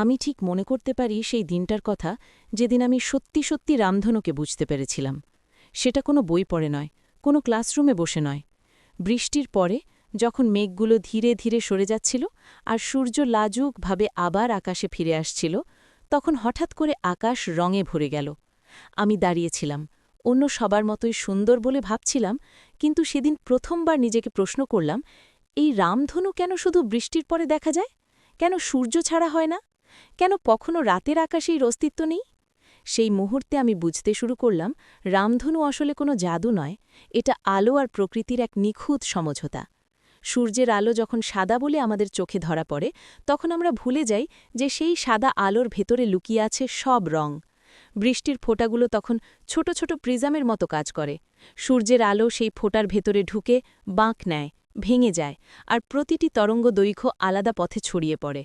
আমি ঠিক মনে করতে পারি সেই দিনটার কথা যেদিন আমি সত্যি সত্যি রামধনুকে বুঝতে পেরেছিলাম। সেটা কোনো বই পড়ে নয়, কোনো ক্লাসরুমে বসে নয়। বৃষ্টির পরে যখন মেঘগুলো ধীরে ধীরে সরে যাচ্ছিল আর সূর্য লাজুকভাবে আবার আকাশে ফিরে আসছিল, তখন হঠাৎ করে আকাশ রঙে ভরে গেল। আমি দাঁড়িয়েছিলাম, অন্য সবার মতোই সুন্দর বলে ভাবছিলাম, কিন্তু সেদিন প্রথমবার নিজেকে প্রশ্ন করলাম, এই রামধনু কেন শুধু বৃষ্টির পরে দেখা যায়? কেন সূর্য ছাড়া হয় না? কেন কখনো রাতের আকাশের অস্তিত্ব নেই? সেই মুহূর্তে আমি বুঝতে শুরু করলাম, রামধনু আসলে কোনো জাদু নয়, এটা আলো আর প্রকৃতির এক নিখুঁত সমঝোতা। সূর্যের আলো যখন সাদা বলে আমাদের চোখে ধরা পড়ে, তখন আমরা ভুলে যাই যে সেই সাদা আলোর ভেতরে লুকিয়ে আছে সব রং। বৃষ্টির ফোঁটাগুলো তখন ছোট ছোট প্রিজামের মতো কাজ করে। সূর্যের আলো সেই ফোঁটার ভেতরে ঢুকে বাঁক নেয়, ভেঙে যায়, আর প্রতিটি তরঙ্গ দৈর্ঘ্য আলাদা পথে ছড়িয়ে পড়ে।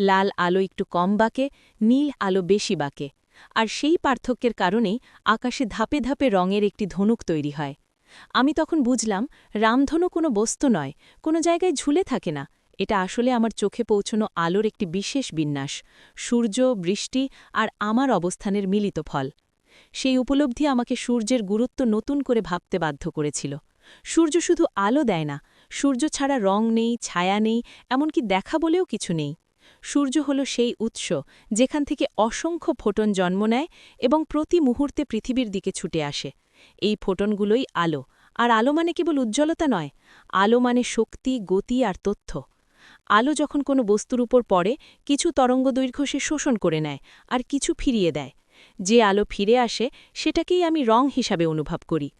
লাল আলো একটু কম বাঁকে, নীল আলো বেশি বাঁকে। আর সেই পার্থক্যের কারণেই আকাশে ধাপে ধাপে রঙের একটি ধনুক তৈরি হয়। আমি তখন বুঝলাম, রামধনু কোনো বস্তু নয়, কোনো জায়গায় ঝুলে থাকে না। এটা আসলে আমার চোখে পৌঁছনো আলোর একটি বিশেষ বিন্যাস, সূর্য, বৃষ্টি আর আমার অবস্থানের মিলিত ফল। সেই উপলব্ধি আমাকে সূর্যের গুরুত্ব নতুন করে ভাবতে বাধ্য করেছিল। সূর্য শুধু আলো দেয় না, সূর্য ছাড়া রং নেই, ছায়া নেই, এমনকি দেখা বলেও কিছু নেই। সূর্য হল সেই উৎস যেখান থেকে অসংখ্য ফোটন জন্ম নেয় এবং প্রতি মুহূর্তে পৃথিবীর দিকে ছুটে আসে। এই ফোটনগুলোই আলো। আর আলো মানে কেবল উজ্জ্বলতা নয়, আলো মানে শক্তি, গতি আর তথ্য। আলো যখন কোনো বস্তুর উপর পড়ে, কিছু তরঙ্গদৈর্ঘ্য সে শোষণ করে নেয় আর কিছু ফিরিয়ে দেয়। যে আলো ফিরে আসে, সেটাকেই আমি রং হিসাবে অনুভব করি।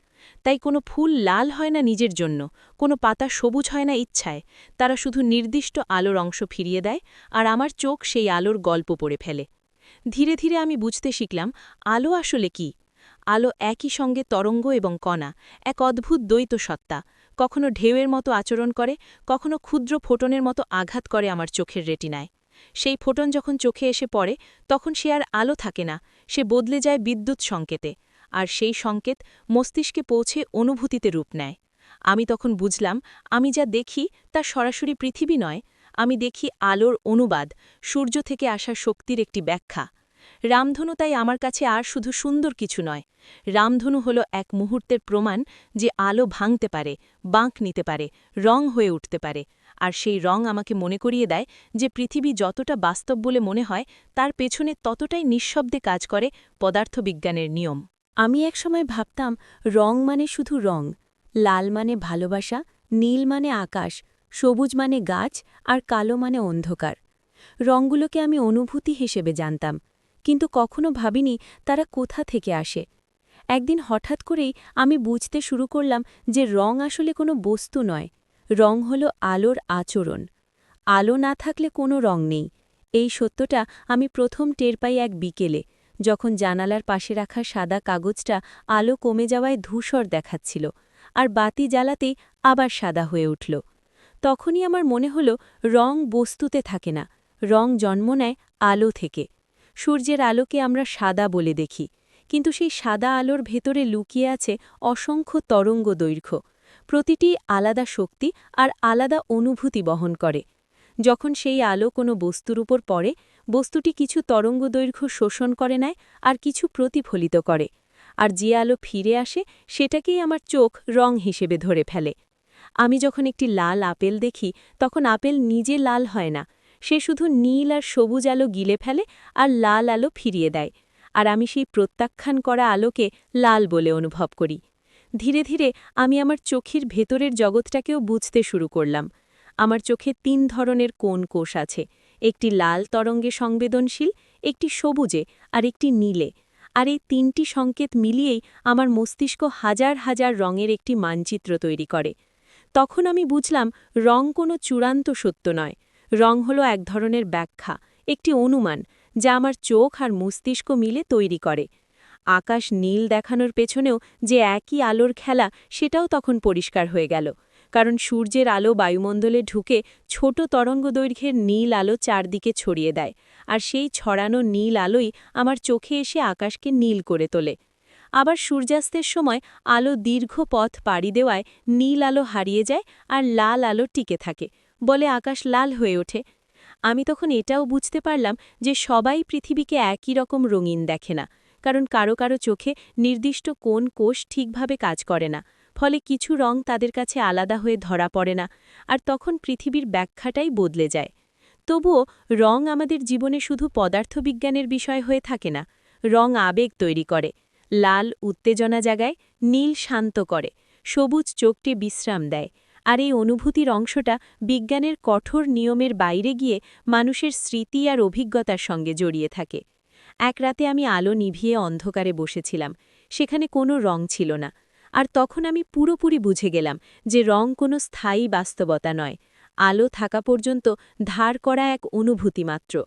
তাই কোনো ফুল লাল হয় না নিজের জন্য, কোনো পাতা সবুজ হয় না ইচ্ছায়, তারা শুধু নির্দিষ্ট আলোর অংশ ফিরিয়ে দেয় আর আমার চোখ সেই আলোর গল্প পড়ে ফেলে। ধীরে ধীরে আমি বুঝতে শিখলাম আলো আসলে কি। আলো একই সঙ্গে তরঙ্গ এবং কণা, এক অদ্ভুত দ্বৈত সত্তা, কখনো ঢেউয়ের মতো আচরণ করে, কখনো ক্ষুদ্র ফোটনের মতো আঘাত করে আমার চোখের রেটিনায়। সেই ফোটন যখন চোখে এসে পড়ে, তখন সে আর আলো থাকে না, সে বদলে যায় বিদ্যুৎ সংকেতে। আর সেই সংকেত মস্তিষ্কে পৌঁছে অনুভূতিতে রূপ নেয়। আমি তখন বুঝলাম, আমি যা দেখি তা সরাসরি পৃথিবী নয়, আমি দেখি আলোর অনুবাদ, সূর্য থেকে আসা শক্তির একটি ব্যাখ্যা। রামধনু তাই আমার কাছে আর শুধু সুন্দর কিছু নয়, রামধনু হল এক মুহূর্তের প্রমাণ যে আলো ভাঙতে পারে, বাঁক নিতে পারে, রং হয়ে উঠতে পারে, আর সেই রং আমাকে মনে করিয়ে দেয় যে পৃথিবী যতটা বাস্তব বলে মনে হয়, তার পেছনে ততটাই নিঃশব্দে কাজ করে পদার্থবিজ্ঞানের নিয়ম। আমি একসময় ভাবতাম, রং মানে শুধু রং, লাল মানে ভালোবাসা, নীল মানে আকাশ, সবুজ মানে গাছ, আর কালো মানে অন্ধকার। রঙগুলোকে আমি অনুভূতি হিসেবে জানতাম, কিন্তু কখনো ভাবিনি তারা কোথা থেকে আসে। একদিন হঠাৎ করেই আমি বুঝতে শুরু করলাম যে রং আসলে কোনো বস্তু নয়, রং হল আলোর আচরণ। আলো না থাকলে কোনো রং নেই। এই সত্যটা আমি প্রথম টের পাই এক বিকেলে। যখন জানালার পাশে রাখা সাদা কাগজটা আলো কমে যাওয়ায় ধূসর দেখাচ্ছিল, আর বাতি জ্বালাতেই আবার সাদা হয়ে উঠল। তখনই আমার মনে হল রং বস্তুতে থাকে না, রং জন্ম নেয় আলো থেকে। সূর্যের আলোকে আমরা সাদা বলে দেখি, কিন্তু সেই সাদা আলোর ভেতরে লুকিয়ে আছে অসংখ্য তরঙ্গ দৈর্ঘ্য। প্রতিটি আলাদা শক্তি আর আলাদা অনুভূতি বহন করে। যখন সেই আলো কোনো বস্তুর উপর পড়ে বস্তুটি কিছু তরঙ্গ দৈর্ঘ্য শোষণ করে নেয় আর কিছু প্রতিফলিত করে, আর যে আলো ফিরে আসে সেটাকেই আমার চোখ রং হিসেবে ধরে ফেলে। আমি যখন একটি লাল আপেল দেখি, তখন আপেল নিজে লাল হয় না, সে শুধু নীল আর সবুজ আলো গিলে ফেলে আর লাল আলো ফিরিয়ে দেয়, আর আমি সেই প্রত্যাখ্যান করা আলোকে লাল বলে অনুভব করি। ধীরে ধীরে আমি আমার চোখের ভেতরের জগৎটাকেও বুঝতে শুরু করলাম। আমার চোখে তিন ধরনের কোন কোষ আছে একটি লাল তরঙ্গে সংবেদনশীল, একটি সবুজে আর একটি নীলে। আর এই তিনটি সংকেত মিলিয়েই আমার মস্তিষ্ক হাজার হাজার রঙের একটি মানচিত্র তৈরি করে। তখন আমি বুঝলাম, রং কোনো চূড়ান্ত সত্য নয়। রং হল এক ধরনের ব্যাখ্যা, একটি অনুমান, যা আমার চোখ আর মস্তিষ্ক মিলে তৈরি করে। আকাশ নীল দেখানোর পেছনেও যে একই আলোর খেলা, সেটাও তখন পরিষ্কার হয়ে গেল। কারণ সূর্যের আলো বায়ুমণ্ডলে ঢুকে ছোট তরঙ্গ দৈর্ঘ্যের নীল আলো চারদিকে ছড়িয়ে দেয়, আর সেই ছড়ানো নীল আলোই আমার চোখে এসে আকাশকে নীল করে তোলে। আবার সূর্যাস্তের সময় আলো দীর্ঘ পথ পাড়ি দেওয়ায় নীল আলো হারিয়ে যায় আর লাল আলো টিকে থাকে, বলে আকাশ লাল হয়ে ওঠে। আমি তখন এটাও বুঝতে পারলাম যে সবাই পৃথিবীকে একই রকম রঙিন দেখে না, কারণ কারও কারও চোখে নির্দিষ্ট কোন কোষ ঠিকভাবে কাজ করে না। ফলে কিছু রং তাদের কাছে আলাদা হয়ে ধরা পড়ে না, আর তখন পৃথিবীর ব্যাখ্যাটাই বদলে যায়। তবুও রং আমাদের জীবনে শুধু পদার্থবিজ্ঞানের বিষয় হয়ে থাকে না, রং আবেগ তৈরি করে, লাল উত্তেজনা জাগায়, নীল শান্ত করে, সবুজ চোখটি বিশ্রাম দেয়, আর এই অনুভূতির অংশটা বিজ্ঞানের কঠোর নিয়মের বাইরে গিয়ে মানুষের স্মৃতি আর অভিজ্ঞতার সঙ্গে জড়িয়ে থাকে। এক রাতে আমি আলো নিভিয়ে অন্ধকারে বসেছিলাম, সেখানে কোনো রং ছিল না। আর তখন আমি পুরোপুরি বুঝে গেলাম যে রং কোনো স্থায়ী বাস্তবতা নয়। আলো থাকা পর্যন্ত ধার করা এক অনুভূতি মাত্র।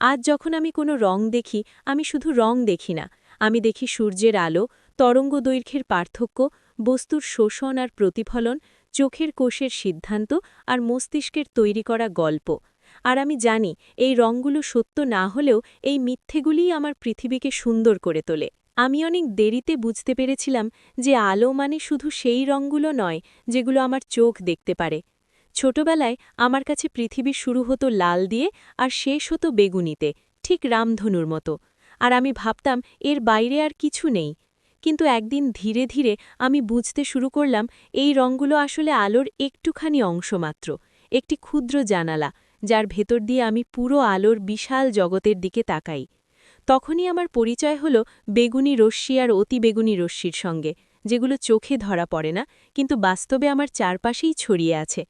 আজ যখন আমি কোনো রং দেখি, আমি শুধু রং দেখি না। আমি দেখি সূর্যের আলো, তরঙ্গ দৈর্ঘ্যের পার্থক্য, বস্তুর শোষণ আর প্রতিফলন, চোখের কোষের সিদ্ধান্ত আর মস্তিষ্কের তৈরি করা গল্প। আর আমি জানি, এই রঙগুলো সত্য না হলেও এই মিথ্যেগুলিই আমার পৃথিবীকে সুন্দর করে তোলে। আমি অনেক দেরিতে বুঝতে পেরেছিলাম যে আলো মানে শুধু সেই রঙগুলো নয়, যেগুলো আমার চোখ দেখতে পারে। ছোটবেলায় আমার কাছে পৃথিবী শুরু হতো লাল দিয়ে আর শেষ হতো বেগুনিতে, ঠিক রামধনুর মতো। আর আমি ভাবতাম, এর বাইরে আর কিছু নেই। কিন্তু একদিন ধীরে ধীরে আমি বুঝতে শুরু করলাম, এই রঙগুলো আসলে আলোর একটুখানি অংশ মাত্র, একটি ক্ষুদ্র জানালা, যার ভেতর দিয়ে আমি পুরো আলোর বিশাল জগতের দিকে তাকাই। তখনই আমার পরিচয় হল বেগুনি রশ্মি আর অতি বেগুনি রশ্মির সঙ্গে, যেগুলো চোখে ধরা পড়ে না, কিন্তু বাস্তবে আমার চারপাশেই ছড়িয়ে আছে।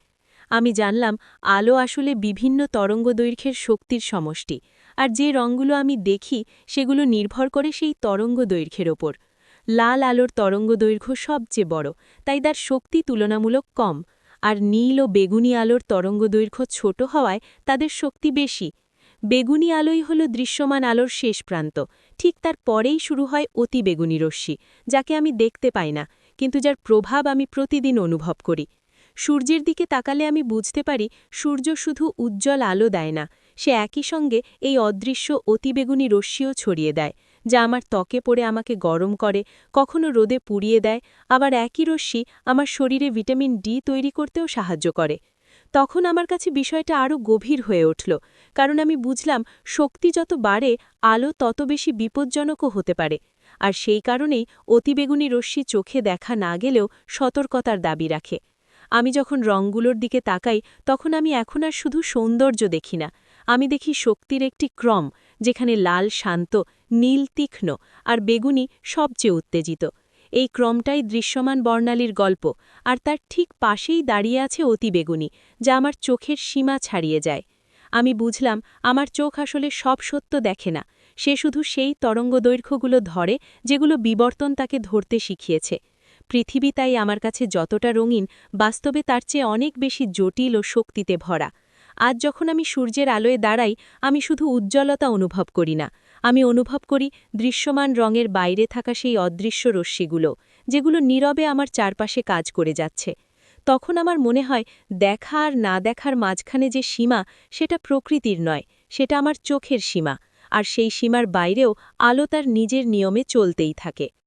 আমি জানলাম, আলো আসলে বিভিন্ন তরঙ্গ দৈর্ঘ্যের শক্তির সমষ্টি, আর যে রঙগুলো আমি দেখি, সেগুলো নির্ভর করে সেই তরঙ্গ দৈর্ঘ্যের ওপর। লাল আলোর তরঙ্গ দৈর্ঘ্য সবচেয়ে বড়, তাই তার শক্তি তুলনামূলক কম, আর নীল ও বেগুনি আলোর তরঙ্গ দৈর্ঘ্য ছোট হওয়ায় তাদের শক্তি বেশি বেগুনি আলোই হল দৃশ্যমান আলোর শেষ প্রান্ত। ঠিক তার পরেই শুরু হয় অতি বেগুনি রশ্মি, যাকে আমি দেখতে পাই না, কিন্তু যার প্রভাব আমি প্রতিদিন অনুভব করি। সূর্যের দিকে তাকালে আমি বুঝতে পারি, সূর্য শুধু উজ্জ্বল আলো দেয় না, সে একই সঙ্গে এই অদৃশ্য অতিবেগুনি রশ্মিও ছড়িয়ে দেয়, যা আমার ত্বকে পড়ে আমাকে গরম করে, কখনো রোদে পুড়িয়ে দেয়, আবার একই রশ্মি আমার শরীরে ভিটামিন ডি তৈরি করতেও সাহায্য করে। তখন আমার কাছে বিষয়টা আরও গভীর হয়ে উঠল, কারণ আমি বুঝলাম শক্তি যত বাড়ে, আলো তত বেশি বিপজ্জনকও হতে পারে। আর সেই কারণেই অতিবেগুনি রশ্মি চোখে দেখা না গেলেও সতর্কতার দাবি রাখে। আমি যখন রঙগুলোর দিকে তাকাই, তখন আমি এখন আর শুধু সৌন্দর্য দেখি না। আমি দেখি শক্তির একটি ক্রম, যেখানে লাল শান্ত, নীল তীক্ষ্ণ, আর বেগুনি সবচেয়ে উত্তেজিত। এই ক্রমটাই দৃশ্যমান বর্ণালীর গল্প, আর তার ঠিক পাশেই দাঁড়িয়ে আছে অতি বেগুনি, যা আমার চোখের সীমা ছাড়িয়ে যায়। আমি বুঝলাম, আমার চোখ আসলে সব সত্য দেখে না, সে শুধু সেই তরঙ্গ দৈর্ঘ্যগুলো ধরে, যেগুলো বিবর্তন তাকে ধরতে শিখিয়েছে। পৃথিবী তাই আমার কাছে যতটা রঙিন, বাস্তবে তার চেয়ে অনেক বেশি জটিল ও শক্তিতে ভরা। আজ যখন আমি সূর্যের আলোয় দাঁড়াই, আমি শুধু উজ্জ্বলতা অনুভব করি না আমি অনুভব করি দৃশ্যমান রঙের বাইরে থাকা সেই অদৃশ্য রশ্মিগুলো, যেগুলো নীরবে আমার চারপাশে কাজ করে যাচ্ছে। তখন আমার মনে হয়, দেখা আর না দেখার মাঝখানে যে সীমা, সেটা প্রকৃতির নয়, সেটা আমার চোখের সীমা, আর সেই সীমার বাইরেও আলো তার নিজের নিয়মে চলতেই থাকে।